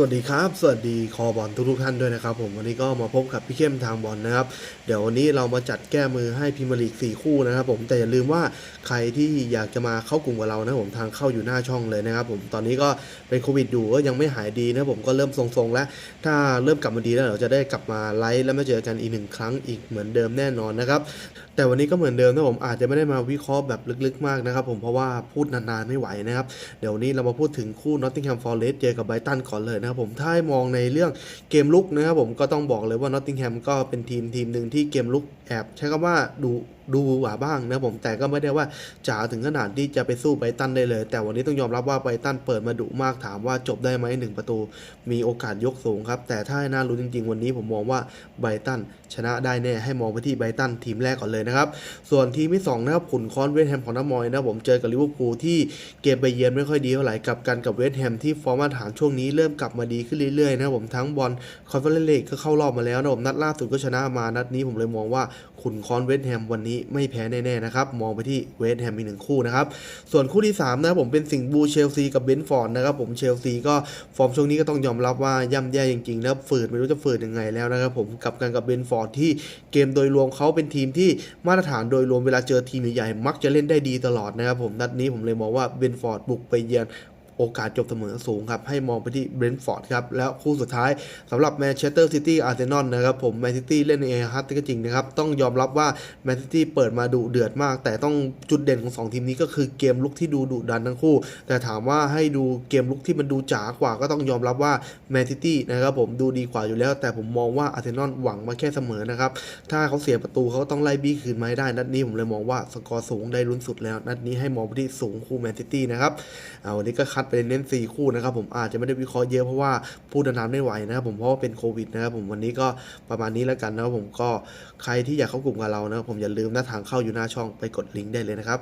สวัสดีครับ สวัสดีคอบอลทุกๆท่านด้วยนะครับ ผมวันนี้ก็มาพบกับพี่เข้มทางบอลนะครับ เดี๋ยววันนี้เรามาจัดแก้มือให้พรีเมียร์ลีก4คู่นะครับ ผมแต่อย่าลืมว่าใครที่อยากจะมาเข้ากลุ่มกับเรานะผมทางเข้าอยู่หน้าช่องเลยนะครับ ผมตอนนี้ก็เป็นโควิดอยู่ก็ยังไม่หายดีนะผมก็เริ่มทรงๆ แล้ว ถ้าเริ่มกลับมาดีแล้วเราจะได้กลับมาไลฟ์และมาเจอกันอีกหนึ่งครั้งอีกเหมือนเดิมแน่นอนนะครับแต่วันนี้ก็เหมือนเดิมนะผมอาจจะไม่ได้มาวิเคราะห์แบบลึกๆมากนะครับ ผมเพราะว่าพูดนานๆไม่ไหวนะครับเดี๋ยววนนี้เรามาพูดถึงคู่ Nottingham Forest เจอกับไบตันก่อนเลยนะครับผมถ้าให้มองในเรื่องเกมลุกนะครับผมก็ต้องบอกเลยว่านอตติงแฮมก็เป็นทีมทีมหนึ่งที่เกมลุกแอบใช้คำว่าดู ดูหวาบ้างนะผมแต่ก็ไม่ได้ว่าจ๋าถึงขนาดที่จะไปสู้ไบตันได้เลย แต่วันนี้ต้องยอมรับว่าไบตันเปิดมาดุมากถามว่าจบได้ไหมหนึ่งประตู มีโอกาสยกสูงครับ แต่ถ้าให้น่ารู้จริง ๆ วันนี้ผมมองว่าไบตันชนะได้แน่ให้มองไปที่ไบตันทีมแรกก่อนเลยนะครับ ส่วนทีมที่สองนะครับขุนคอนเวสต์แฮมของน้ามอยนะผมเจอกับลิเวอร์พูลที่เกมไปเยือนไม่ค่อยดีเท่าไหร่กับกันกับเวสต์แฮมที่ฟอร์มมาตรฐานช่วงนี้เริ่มกลับมาดีขึ้นเรื่อยๆนะผมทั้งบอลคอนเฟอเรนซ์ลีกก็เข้ารอบมาแล้วนะผมนัดล่าสุดก็ชนะมานัดนี้ผมเลยมองว่าขุนคอนเวสต์แฮมวันนี้ไม่แพ้แน่ๆนะครับ มองไปที่เวสต์แฮมอีกหนึ่งคู่นะครับ ส่วนคู่ที่สามนะครับผมเป็นสิงห์บูเชลซีกับเบนฟอร์ดนะครับผมเชลซีก็ฟอร์มช่วงนี้ก็ต้องยอมรับว่าย่ำแย่จริงๆนะฝืดไม่รู้จะฝืดยังไงแล้วนะครับผมกับกันกับเบนฟอร์ดที่เกมโดยรวมเขาเป็นทีมที่มาตรฐานโดยรวมเวลาเจอทีมใหญ่ๆมักจะเล่นได้ดีตลอดนะครับผมนัดนี้ผมเลยมองว่าเบนฟอร์ดบุกไปเยือน โอกาสจบเสมอสูงครับ ให้มองไปที่เบรนท์ฟอร์ดครับ แล้วคู่สุดท้ายสำหรับแมนเชสเตอร์ซิตี้อาร์เซนอลนะครับ ผมแมนซิตี้เล่นในเอฮัตก็จริงนะครับ ต้องยอมรับว่าแมนซิตี้เปิดมาดุเดือดมาก แต่ต้องจุดเด่นของสองทีมนี้ก็คือเกมลุกที่ดูดุดันทั้งคู่ แต่ถามว่าให้ดูเกมลุกที่มันดูจ๋ากว่า ก็ต้องยอมรับว่าแมนซิตี้นะครับผมดูดีกว่าอยู่แล้ว แต่ผมมองว่าอาร์เซนอลหวังมาแค่เสมอนะครับถ้าเขาเสียประตูเขาก็ต้องไล่บี้คืนมาให้ได้นัดนี้ผมเลยมองว่าสกอร์สูงได้ลุ้นสุดแล้วนัดนี้ให้มองไปที่สูงคู่แมนซิตี้นะครับเอาวันนี้ก็คัดไปเน้น 4 คู่นะครับผมอาจจะไม่ได้วิเคราะห์เยอะเพราะว่าพูดนานไม่ไหวนะครับผมเพราะว่าเป็นโควิดนะครับผมวันนี้ก็ประมาณนี้แล้วกันนะครับผมก็ใครที่อยากเข้ากลุ่มกับเรานะครับผมอย่าลืมหน้าทางเข้าอยู่หน้าช่องไปกดลิงก์ได้เลยนะครับ